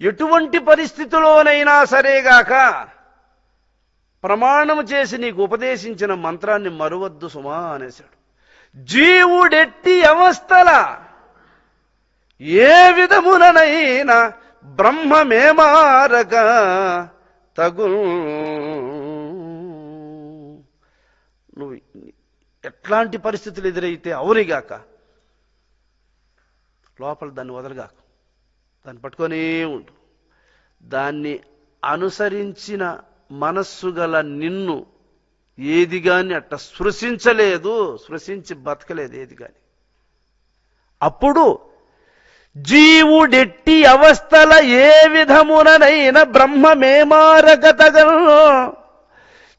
ఎటువంటి పరిస్థితిలోనైనా సరేగాక ప్రమాణం చేసి నీకు ఉపదేశించిన మంత్రాన్ని మరువద్దు సుమా అనేశాడు. జీవుడెట్టి అవస్థల ఏ విధముననైనా బ్రహ్మమేమారక తగు నువ్వు ఎట్లాంటి పరిస్థితులు ఎదురైతే అవునిగాక లోపల దాన్ని వదలగాక. దాన్ని పట్టుకొనే ఉండు. దాన్ని అనుసరించిన మనస్సు గల నిన్ను ఏది కానీ అట్ట స్పృశించలేదు స్పృశించి బతకలేదు ఏది కానీ అప్పుడు జీవుడెట్టి అవస్థల ఏ విధముననైన బ్రహ్మమేమారగతగలను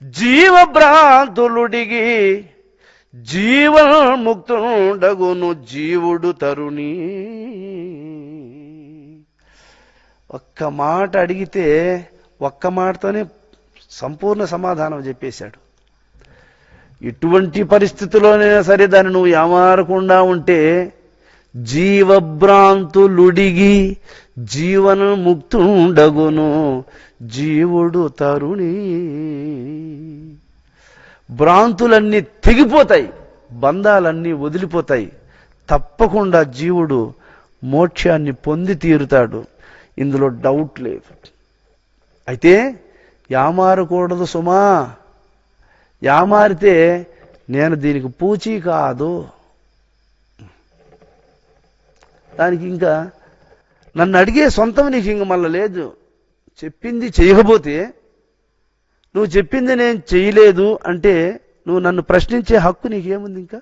జీవభ్రాంతులుడిగి జీవముక్తుండగును జీవుడు తరుణి. ఒక్క మాట అడిగితే ఒక్క మాటతోనే సంపూర్ణ సమాధానం చెప్పేశాడు. ఎటువంటి పరిస్థితిలోనైనా సరే దాన్ని నువ్వు ఏమారకుండా ఉంటే జీవభ్రాంతులుడిగి జీవన ముక్తుండగును జీవుడు తరుణి. భ్రాంతులన్నీ తెగిపోతాయి బంధాలన్నీ వదిలిపోతాయి. తప్పకుండా జీవుడు మోక్షాన్ని పొంది తీరుతాడు. ఇందులో డౌట్ లేదు. అయితే యామారకూడదు సుమా. యామారితే నేను దీనికి పూచీ కాదు. దానికి ఇంకా నన్ను అడిగే సొంతం నీకు ఇంక మళ్ళీ లేదు. చెప్పింది చేయకపోతే నువ్వు చెప్పింది నేను చేయలేదు అంటే నువ్వు నన్ను ప్రశ్నించే హక్కు నీకేముంది ఇంకా?